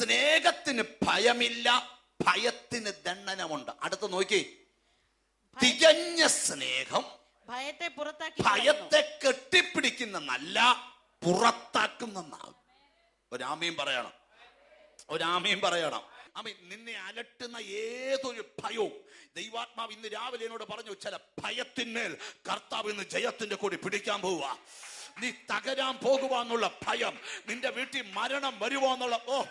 സ്നേഹത്തിന് ഭയമില്ല ഭയത്തിന് ദണ്ഡനമുണ്ട്. അടുത്ത് നോക്കി. തികഞ്ഞ സ്നേഹം ഭയത്തെ പുറത്താക്കി ഭയത്തെ കെട്ടിപ്പിടിക്കുന്ന നല്ല പുറത്താക്കുന്നെന്നാകും ഒരാമയും പറയണം. ഒരാമയും പറയണം. അമ്മ നിന്നെ അലട്ടുന്ന ഏതൊരു ഭയവും ദൈവാത്മാവ് ഇന്ന് രാവിലെ എന്നോട് പറഞ്ഞു ചില ഭയത്തിന്മേൽ കർത്താവ് ഇന്ന് ജയത്തിന്റെ കൂടി പിടിക്കാൻ പോവുക. നീ തകരാൻ പോകുവാന്നുള്ള ഭയം നിന്റെ വീട്ടിൽ മരണം വരുവാന്നുള്ള ഓ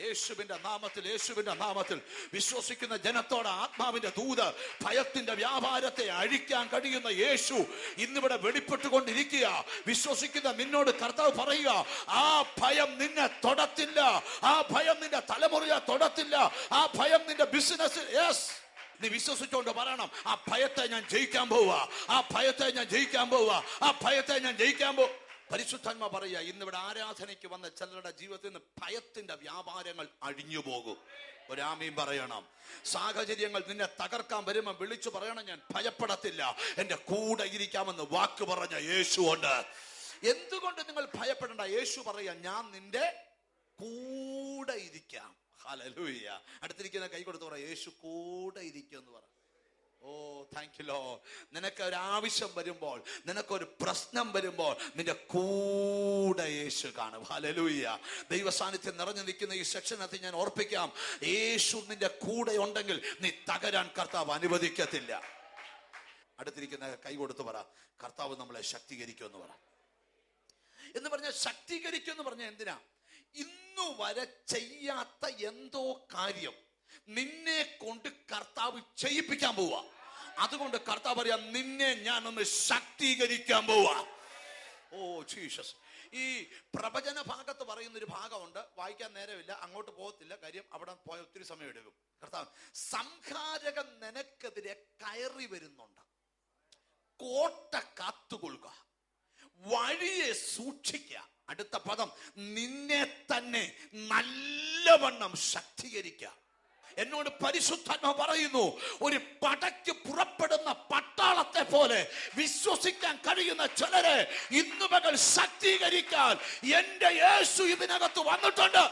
യേശുവിന്റെ നാമത്തിൽ യേശുവിന്റെ നാമത്തിൽ വിശ്വസിക്കുന്ന ജനത്തോട് ആത്മാവിന്റെ ദൂത് ഭയത്തിന്റെ വ്യാപാരത്തെ അഴിക്കാൻ കഴിയുന്ന യേശു ഇന്നിവിടെ വെളിപ്പെട്ടുകൊണ്ടിരിക്കുക. വിശ്വസിക്കുന്ന നിന്നോട് കർത്താവ് പറയുക ആ ഭയം നിന്നെ തൊടത്തില്ല. ആ ഭയം നിന്റെ തലമുറയെ തൊടത്തില്ല. ആ ഭയം നിന്റെ ബിസിനസ് യെസ് നീ വിശ്വസിച്ചുകൊണ്ട് പറയണം ആ ഭയത്തെ ഞാൻ ജയിക്കാൻ പോവുക. ആ ഭയത്തെ ഞാൻ ജയിക്കാൻ പോവുക. ആ ഭയത്തെ ഞാൻ ജയിക്കാൻ പോ പരിശുദ്ധാത്മ പറയുക ഇന്നിവിടെ ആരാധനയ്ക്ക് വന്ന ചിലരുടെ ജീവിതത്തിൽ നിന്ന് ഭയത്തിന്റെ വ്യാപാരങ്ങൾ അഴിഞ്ഞു പോകും. ഒരാമയും പറയണം സാഹചര്യങ്ങൾ നിന്നെ തകർക്കാൻ വരുമ്പോൾ വിളിച്ചു പറയണം ഞാൻ ഭയപ്പെടത്തില്ല എന്റെ കൂടെ ഇരിക്കാമെന്ന് വാക്ക് പറഞ്ഞ യേശു ഉണ്ട് എന്തുകൊണ്ട് നിങ്ങൾ ഭയപ്പെടേണ്ട? യേശു പറയാ ഞാൻ നിന്റെ കൂടെ ഇരിക്കാം. ഹലലൂയ്യ അടുത്തിരിക്കുന്ന കൈ കൊടുത്ത് പറയാം യേശു കൂടെ ഇരിക്കും എന്ന് പറ. ഓ താങ്ക് യു ലോ നിനക്ക് ഒരു ആവശ്യം വരുമ്പോൾ നിനക്കൊരു പ്രശ്നം വരുമ്പോൾ നിന്റെ കൂടെ യേശു കാണും. ഹലലൂയ്യ ദൈവ സാന്നിധ്യം നിറഞ്ഞു നിൽക്കുന്ന ഈ സെക്ഷനകത്ത് ഞാൻ ഓർപ്പിക്കാം. യേശു നിന്റെ കൂടെ ഉണ്ടെങ്കിൽ നീ തകരാൻ കർത്താവ് അനുവദിക്കത്തില്ല. അടുത്തിരിക്കുന്ന കൈ കൊടുത്ത് പറ. കർത്താവ് നമ്മളെ ശക്തീകരിക്കും എന്ന് പറ. എന്ന് പറഞ്ഞ ശക്തീകരിക്കും എന്ന് പറഞ്ഞ എന്തിനാ? ഇന്നു വരെ ചെയ്യാത്ത എന്തോ കാര്യം നിന്നെ കൊണ്ട് കർത്താവ് ചെയ്യിപ്പിക്കാൻ പോവാ. അതുകൊണ്ട് കർത്താവ് പറയാ നിന്നെ ഞാൻ ഒന്ന് ശക്തീകരിക്കാൻ പോവാ. Oh Jesus. ഈ പ്രവചന ഭാഗത്ത് പറയുന്ന ഒരു ഭാഗമുണ്ട്. വായിക്കാൻ നേരമില്ല അങ്ങോട്ട് പോകത്തില്ല. കാര്യം അവിടെ പോയ ഒത്തിരി സമയം എടുക്കും. കർത്താവ് സംഹാരകൻ നിനക്കെതിരെ കയറി വരുന്നുണ്ട്. കോട്ട കാത്തുകൊള്ളുക. വഴിയെ സൂക്ഷിക്കുക. അടുത്ത പദം നിന്നെ തന്നെ നല്ലവണ്ണം ശക്തീകരിക്കുക. എന്നോട് പരിശുദ്ധാത്മ പറയുന്നു ഒരു പടയ്ക്ക് പുറപ്പെടുന്ന പട്ടാളത്തെ പോലെ വിശ്വസിക്കാൻ കഴിയുന്ന ചിലരെ ഇന്നു മകൾ ശക്തീകരിക്കാൻ എന്റെ യേശു ഇതിനകത്ത് വന്നിട്ടുണ്ട്.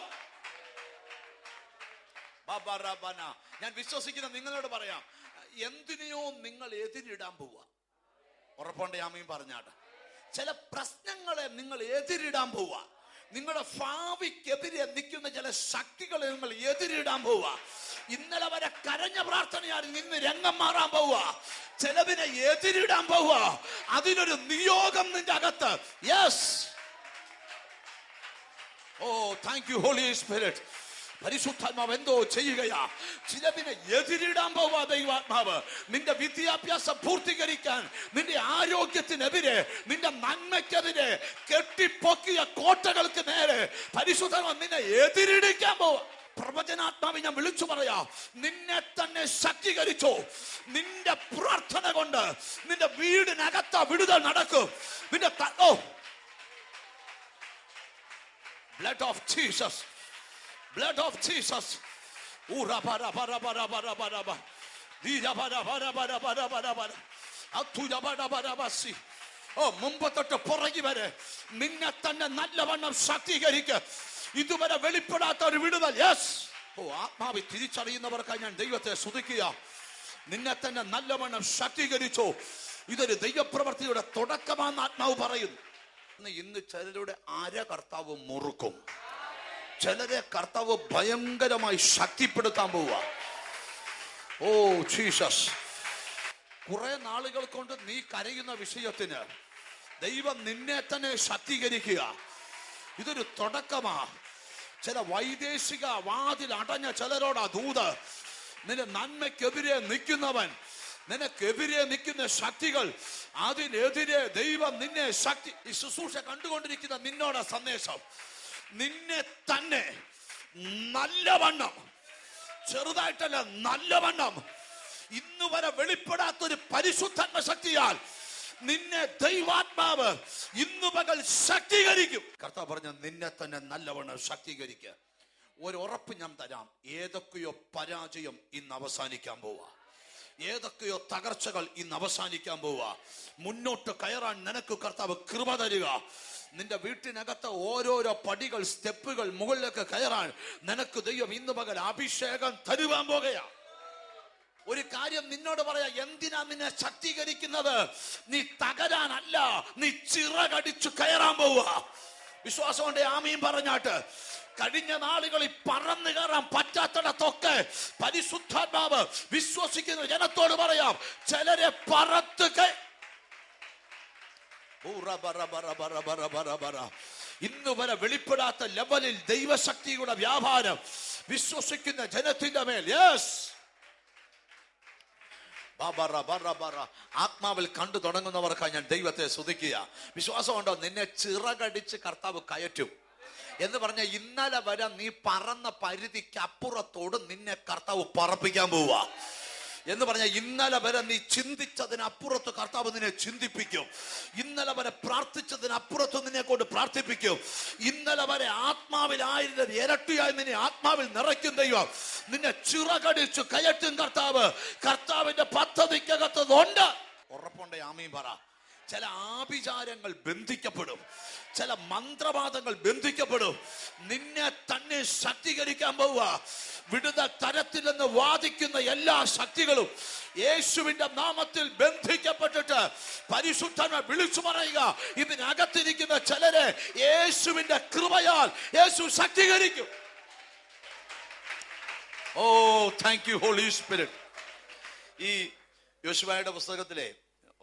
ഞാൻ വിശ്വസിക്കുന്ന നിങ്ങളോട് പറയാം എന്തിനെയോ നിങ്ങൾ എതിരിടാൻ പോവുക ഉറപ്പുണ്ട് യാമയും പറഞ്ഞാട്ട്. ചില പ്രശ്നങ്ങളെ നിങ്ങൾ എതിരിടാൻ പോവുക നിങ്ങളുടെ ഭാവിക്കെതിരെ നിൽക്കുന്ന ചില ശക്തികളെ നിങ്ങൾ എതിരിടാൻ പോവുക. ഇന്നലെ വരെ കരഞ്ഞ പ്രാർത്ഥനയാണ് നിന്ന് രംഗം മാറാൻ പോവുക. ചിലവിനെ എതിരിടാൻ പോവുക. അതിനൊരു നിയോഗം നിന്റെ അകത്ത്. Yes oh thank you holy spirit പരിശുദ്ധാത്മാവ് എന്തോ ചെയ്യുകയാ? ചിലവിനെ എതിരിടാൻ പോവാ ദൈവാത്മാവ്. നിന്റെ വിദ്യാഭ്യാസം പൂർത്തീകരിക്കാൻ നിന്റെ ആരോഗ്യത്തിനെതിരെ നിന്റെ നന്മയ്ക്കെതിരെ കെട്ടിപ്പൊക്കിയ കോട്ടകൾക്ക് നേരെ പരിശുദ്ധാത്മാവ് നിന്നെ എതിരിടിക്കാൻ പോവാ. പ്രവചനാത്മാവ് ഞാൻ വിളിച്ചു പറയാ നിന്നെ തന്നെ ശക്തീകരിച്ചോ. നിന്റെ പ്രാർത്ഥന കൊണ്ട് നിന്റെ വീടിനകത്ത വിടുതൽ നടക്കും. നിന്റെ ഓ. Blood of Jesus. Blood of Jesus. ഓ മുമ്പ് തൊട്ട് പുറകി വരെ. നിന്നെ തന്നെ നല്ലവണ്ണം ശക്തീകരിക്ക. ഇതുവരെ വെളിപ്പെടാത്ത ഒരു വിടുതൽ. യെസ് ഓ ആത്മാവി തിരിച്ചറിയുന്നവർക്കായി ഞാൻ ദൈവത്തെ സ്തുതിക്കുക. നിന്നെ തന്നെ നല്ലവണ്ണം ശക്തീകരിച്ചോ. ഇതൊരു ദൈവപ്രവർത്തിയുടെ തുടക്കമാണെന്ന് ആത്മാവ് പറയുന്നു. ഇന്ന് ചിലരുടെ അര കർത്താവ് മുറുക്കും. ചിലരെ കർത്താവ് ഭയങ്കരമായി ശക്തിപ്പെടുത്താൻ പോവുക. Oh Jesus. കുറെ നാളുകൾ കൊണ്ട് നീ കരയുന്ന വിഷയത്തിന് ദൈവം നിന്നെ തന്നെ ശക്തീകരിക്കുക. ഇതൊരു തുടക്കമാ. ചില വൈദേശിക വാതിൽ അടഞ്ഞ ചിലരോടാ ദൂത് നിന്റെ നന്മയ്ക്കെതിരെ നിൽക്കുന്നവൻ നിനക്കെതിരെ നിൽക്കുന്ന ശക്തികൾ അതിനെതിരെ ദൈവം നിന്നെ ശക്തി ശുശ്രൂഷ കണ്ടുകൊണ്ടിരിക്കുന്ന നിന്നോട് സന്ദേശം. നിന്നെ തന്നെ നല്ലവണ്ണം ചെറുതായിട്ടല്ല നല്ലവണ്ണം ഇന്നു വരെ വെളിപ്പെടാത്തൊരു പരിശുദ്ധാത്മ ശക്തിയാൽ നിന്നെ ദൈവാത്മാവ് ഇന്നു പകൽ ശക്തീകരിക്കും. കർത്താവ് പറഞ്ഞ നിന്നെ തന്നെ നല്ലവണ്ണം ശക്തീകരിക്കുക ഒരു ഉറപ്പ് ഞാൻ തരാം. ഏതൊക്കെയോ പരാജയം ഇന്ന് അവസാനിക്കാൻ പോവാ. ഏതൊക്കെയോ തകർച്ചകൾ ഇന്ന് അവസാനിക്കാൻ പോവുക മുന്നോട്ട് കയറാൻ നിനക്ക് കർത്താവ് കൃപ തരിക. നിന്റെ വീട്ടിനകത്ത് ഓരോരോ പടികൾ സ്റ്റെപ്പുകൾ മുകളിലേക്ക് കയറാൻ നിനക്ക് ദൈവം ഇന്ന് പകൽ അഭിഷേകം തരുവാൻ പോകയാ ഒരു കാര്യം നിന്നോട് പറയാ എന്തിനാ നിന്നെ ശക്തീകരിക്കുന്നത്? നീ തകരാനല്ല നീ ചിറകടിച്ചു കയറാൻ പോവുക വിശ്വാസം കൊണ്ട് ആമയും പറഞ്ഞാട്ട് കഴിഞ്ഞ നാളുകളിൽ പറന്നു കയറാൻ പറ്റാത്തിടത്തൊക്കെ പരിശുദ്ധാത്മാവ് വിശ്വസിക്കുന്ന ജനത്തോട് പറയാം ചിലരെ പറത്ത്. ഇന്ന് വരെ വെളിപ്പെടാത്ത ലെവലിൽ ദൈവശക്തിയുടെ വ്യാപാരം വിശ്വസിക്കുന്ന ജനത്തിന്റെ മേൽ യെസ്. ആത്മാവിൽ കണ്ടു തുടങ്ങുന്നവർക്കാണ് ഞാൻ ദൈവത്തെ സ്തുതിക്കുക. വിശ്വാസമുണ്ടോ നിന്നെ ചിറകടിച്ച് കർത്താവ് കയറ്റും. എന്ന് പറഞ്ഞ ഇന്നലെ വരെ നീ പറന്ന പരിധിക്ക് അപ്പുറത്തോട് നിന്നെ കർത്താവ് പറപ്പിക്കാൻ പോവുക എന്ന് പറഞ്ഞ ഇന്നലെ വരെ നീ ചിന്തിച്ചതിനപ്പുറത്ത് കർത്താവ് നിന്നെ ചിന്തിപ്പിക്കും. ഇന്നലെ വരെ പ്രാർത്ഥിച്ചതിനപ്പുറത്ത് നിന്നെ കൊണ്ട് പ്രാർത്ഥിപ്പിക്കും. ഇന്നലെ വരെ ആത്മാവിലായിരുന്ന ഇരട്ടിയായി നിന്നെ ആത്മാവിൽ നിറയ്ക്കും ദൈവം. നിന്നെ ചിറകടിച്ചു കയറ്റും കർത്താവ്. കർത്താവിന്റെ പദ്ധതിക്കകത്തതുണ്ട് ഉറപ്പുണ്ട്? ആമീൻ പറ. ചില ആഭിചാരങ്ങൾ ബന്ധിക്കപ്പെടും ചില മന്ത്രവാദങ്ങൾ ബന്ധിക്കപ്പെടും. നിന്നെ തന്നെ ശക്തീകരിക്കാൻ പോവുക. തരത്തിൽ നിന്ന് വാദിക്കുന്ന എല്ലാ ശക്തികളും യേശുവിന്റെ നാമത്തിൽ ബന്ധിക്കപ്പെട്ടിട്ട് പരിശുദ്ധനെ വിളിച്ചു പറയുക ഇതിനകത്തിരിക്കുന്ന ചിലരെ യേശുവിന്റെ കൃപയാൽ യേശു ശക്തീകരിക്കും. Oh thank you holy spirit ഈ യോശുവായുടെ പുസ്തകത്തിലെ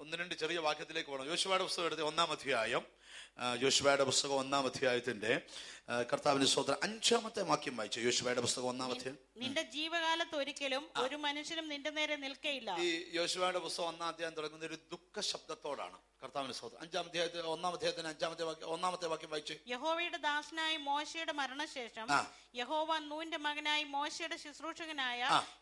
ഒന്ന് രണ്ട് ചെറിയ വാക്യത്തിലേക്ക് പോകണം യോശുവയുടെ പുസ്തകം എടുത്ത് ഒന്നാം അധ്യായം. യോശുവയുടെ പുസ്തകം ഒന്നാം അധ്യായത്തിന്റെ കർത്താവിന്റെ സ്വതന്ത്രം അഞ്ചാമത്തെ വാക്യം വായിച്ചു യോശുവയുടെ പുസ്തകം ഒന്നാം അധ്യായം. നിന്റെ ജീവകാലത്ത് ഒരിക്കലും ഒരു മനുഷ്യനും നിന്റെ നേരെ നിൽക്കയില്ല. ഈ യോശുവയുടെ പുസ്തകം ഒന്നാം അധ്യായം തുടങ്ങുന്ന ഒരു ദുഃഖ ശബ്ദത്തോടാണ് കർത്താവിന്റെ സ്വതന്ത്രം അഞ്ചാം അധ്യായത്തിൽ ഒന്നാം അധ്യായത്തിന് അഞ്ചാമത്തെ വാക്യം ഒന്നാമത്തെ വാക്യം വായിച്ചു. യഹോവയുടെ ദാസനായ മോശയുടെ മരണശേഷം യഹോവ നൂന്റെ മകനായി മോശയുടെ ശുശ്രൂഷകനായ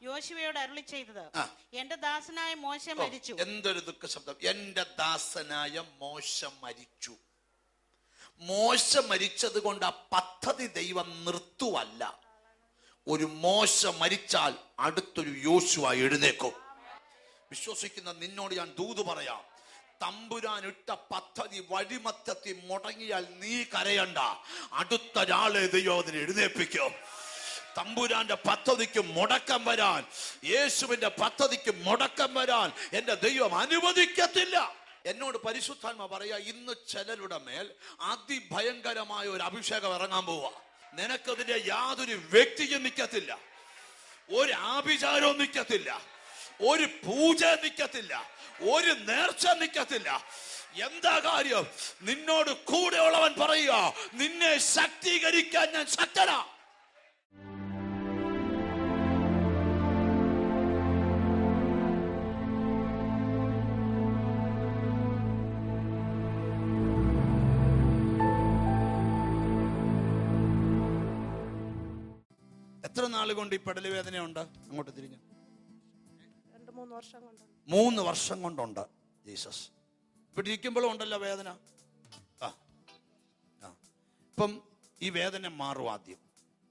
യോശുവയോട് അരുളി ചെയ്തത്. എന്റെ ദാസനായ മോശ മരിച്ചു. എന്തൊരു ദുഃഖ ശബ്ദം എന്റെ ദാസനായ മോശ മരിച്ചു. മോശ മരിച്ചത് കൊണ്ട് ആ പദ്ധതി ദൈവം നിർത്തുവല്ല. ഒരു മോശ മരിച്ചാൽ അടുത്തൊരു യോശുവ എഴുന്നേക്കും. വിശ്വസിക്കുന്ന നിന്നോട് ഞാൻ ദൂത് പറയാം. തമ്പുരാൻ ഇട്ട പദ്ധതി വഴിമത്തത്തി മുടങ്ങിയാൽ നീ കരയണ്ട. അടുത്തൊരാളെ ദൈവം അതിനെ എഴുന്നേൽപ്പിക്കും തമ്പുരാന്റെ പദ്ധതിക്ക് മുടക്കം വരാൻ യേശുവിന്റെ പദ്ധതിക്ക് മുടക്കം വരാൻ എന്റെ ദൈവം അനുവദിക്കത്തില്ല. എന്നോട് പരിശുദ്ധാത്മ പറയാ ഇന്ന് ചിലരുടെ മേൽ അതിഭയങ്കരമായ ഒരു അഭിഷേകം ഇറങ്ങാൻ പോവാ. നിനക്കതിന്റെ യാതൊരു വ്യക്തിയും നിൽക്കത്തില്ല ഒരു ആഭിചാരവും നിൽക്കത്തില്ല ഒരു പൂജ നിൽക്കത്തില്ല ഒരു നേർച്ച നിൽക്കത്തില്ല എന്താ കാര്യം? നിന്നോട് കൂടെയുള്ളവൻ പറയുക നിന്നെ ശക്തീകരിക്കാൻ ഞാൻ ശക്തനാ. എത്ര നാൾ കൊണ്ട് ഈ പെടൽ വേദനയുണ്ട്? അങ്ങോട്ട് തിരിഞ്ഞു. മൂന്ന് വർഷം കൊണ്ടുണ്ട് ജീസസ്. ഇവിടെ ഇരിക്കുമ്പോഴും ഉണ്ടല്ലോ വേദന. ആ ആ. ഇപ്പം ഈ വേദന മാറും ആദ്യം.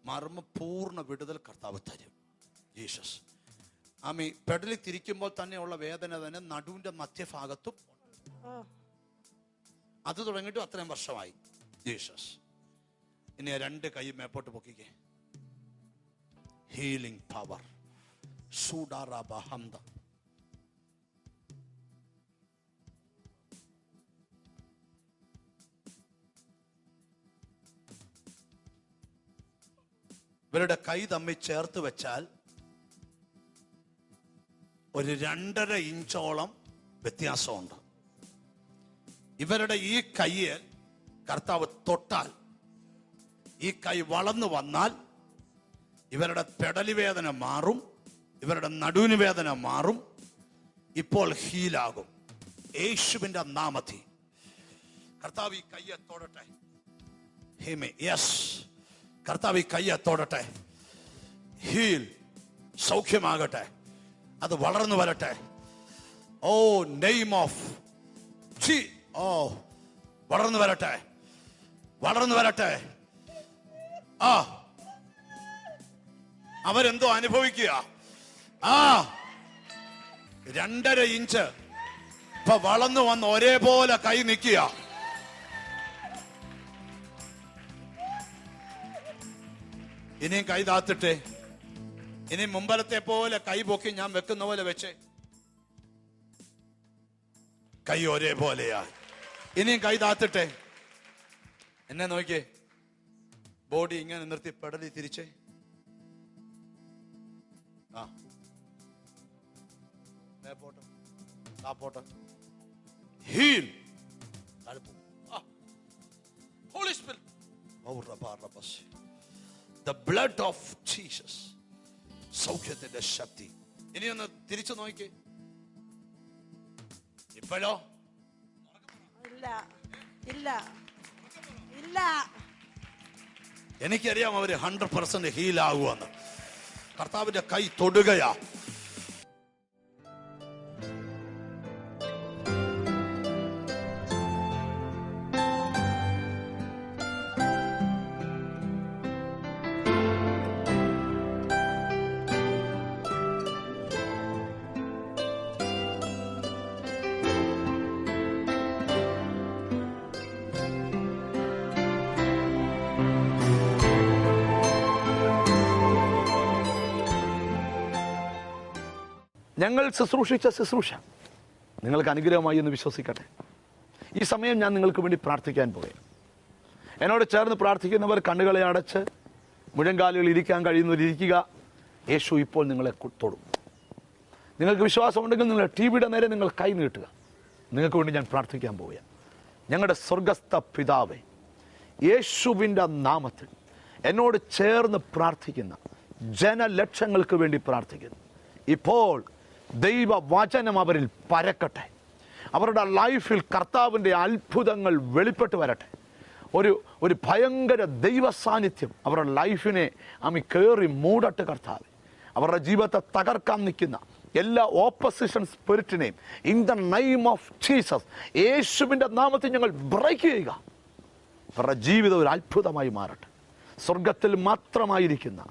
മാറുമ്പോൾ പൂർണ വിടുതൽ കർത്താവ് തരും. ജീസസ്. ആമി പെടലിൽ തിരിക്കുമ്പോൾ തന്നെയുള്ള വേദന തന്നെ നടുവിന്റെ മധ്യഭാഗത്തും അത് തുടങ്ങിയിട്ടും അത്രയും വർഷമായി. ജീസസ്. ഇനി രണ്ട് കൈ മേപ്പോട്ട് പൊക്കിക്കേ. ഹീലിംഗ് പവർ സൂഡാറാബഹന്ത ഇവരുടെ കൈ തമ്മിൽ ചേർത്ത് വെച്ചാൽ ഒരു രണ്ടര ഇഞ്ചോളം വ്യത്യാസമുണ്ട്. ഇവരുടെ ഈ കൈയെ കർത്താവ് തൊട്ടാൽ ഈ കൈ വളർന്നു വന്നാൽ ഇവരുടെ പെടലി വേദന മാറും ഇവരുടെ നടുവിന് വേദന മാറും ഇപ്പോൾ ഹീലാകും. യേശുവിന്റെ നാമധി. കർത്താവ് ഈ തൊടട്ടെ. യെസ്. കർത്താവ് ഈ കയ്യെ തൊടട്ടെ. ഹീൽ സൗഖ്യമാകട്ടെ. അത് വളർന്നു വരട്ടെ. ഓ നെയിം ഓഫ് ഓ വളർന്നു വരട്ടെ. വളർന്നു വരട്ടെ. ആ അവരെന്തോ അനുഭവിക്കുക. ആ രണ്ടര ഇഞ്ച്. ഇപ്പൊ വളർന്നു വന്ന് ഒരേപോലെ കൈ നിൽക്കുക. ഇനിയും കൈ താത്തിട്ടെ. ഇനി മുമ്പലത്തെ പോലെ കൈ പൊക്കി ഞാൻ വെക്കുന്ന പോലെ വെച്ചേ. കൈ ഒരേപോലെയാ. ഇനിയും കൈ താത്തിട്ടെ. എന്നെ നോക്കിയേ. ബോഡി ഇങ്ങനെ നിർത്തി പെടലി തിരിച്ചേ. ആ. ദേ പോട്ടെ. ആ പോട്ടെ. Heal holy spirit the blood of Jesus സൗഖ്യത്തിന്റെ ശക്തി. ഇനി ഒന്ന് തിരിച്ചു നോക്കി ഇപ്പോഴോ? ഇല്ല. ഇല്ല. ഇല്ല. എനിക്കറിയാം അവർ ഹൺഡ്രഡ് പെർസെന്റ് ഹീൽ ആകുമെന്ന് കർത്താവിന്റെ കൈ തൊടുകയാ. ഞങ്ങൾ ശുശ്രൂഷിച്ച ശുശ്രൂഷ. നിങ്ങൾക്ക് അനുഗ്രഹമായി എന്ന് വിശ്വസിക്കട്ടെ. ഈ സമയം ഞാൻ നിങ്ങൾക്ക് വേണ്ടി പ്രാർത്ഥിക്കാൻ പോവുകയാണ്. എന്നോട് ചേർന്ന് പ്രാർത്ഥിക്കുന്നവർ കണ്ണുകളെ അടച്ച് മുഴങ്കാലുകൾ ഇരിക്കാൻ കഴിയുന്നവർ ഇരിക്കുക. യേശു ഇപ്പോൾ നിങ്ങളെ തൊടും. നിങ്ങൾക്ക് വിശ്വാസമുണ്ടെങ്കിൽ നിങ്ങൾ ടി വിയുടെ നേരെ നിങ്ങൾ കൈ നീട്ടുക. നിങ്ങൾക്ക് വേണ്ടി ഞാൻ പ്രാർത്ഥിക്കാൻ പോവുകയാണ്. ഞങ്ങളുടെ സ്വർഗസ്ഥ പിതാവേ യേശുവിന്റെ നാമത്തിൽ എന്നോട് ചേർന്ന് പ്രാർത്ഥിക്കുന്ന ജനലക്ഷങ്ങൾക്ക് വേണ്ടി പ്രാർത്ഥിക്കുന്നു. ഇപ്പോൾ ദൈവ വചനം അവരിൽ പരക്കട്ടെ. അവരുടെ ലൈഫിൽ കർത്താവിന്റെ അത്ഭുതങ്ങൾ വെളിപ്പെട്ട് വരട്ടെ. ഒരു ഒരു ഭയങ്കര ദൈവ സാന്നിധ്യം അവരുടെ ലൈഫിനെ അമി കയറി മൂടട്ട് കർത്താവ്. അവരുടെ ജീവിതത്തെ തകർക്കാൻ നിൽക്കുന്ന എല്ലാ opposition സ്പിരിറ്റിനെയും in the name of Jesus യേശുവിന്റെ നാമത്തിൽ ഞങ്ങൾ ബ്രേക്ക് ചെയ്യുക. അവരുടെ ജീവിതം ഒരു അത്ഭുതമായി മാറട്ടെ. സ്വർഗത്തിൽ മാത്രമായിരിക്കുന്ന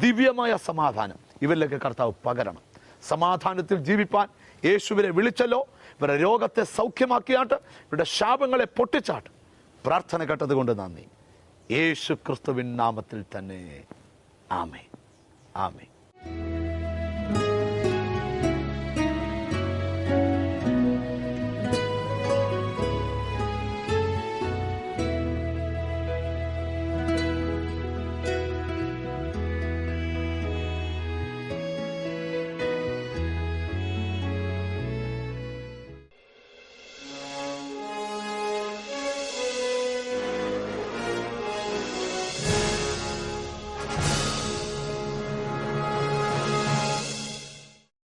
ദിവ്യമായ സമാധാനം ഇവരിലേക്ക് കർത്താവ് പകരണം. സമാധാനത്തിൽ ജീവിപ്പാൻ യേശുവിനെ വിളിച്ചല്ലോ. ഇവരുടെ രോഗത്തെ സൗഖ്യമാക്കിയാട്ട് ഇവരുടെ ശാപങ്ങളെ പൊട്ടിച്ചാട്ട് പ്രാർത്ഥന കേട്ടതുകൊണ്ട് നന്ദി. യേശു ക്രിസ്തുവിൻ നാമത്തിൽ തന്നെ. ആമേ ആമേ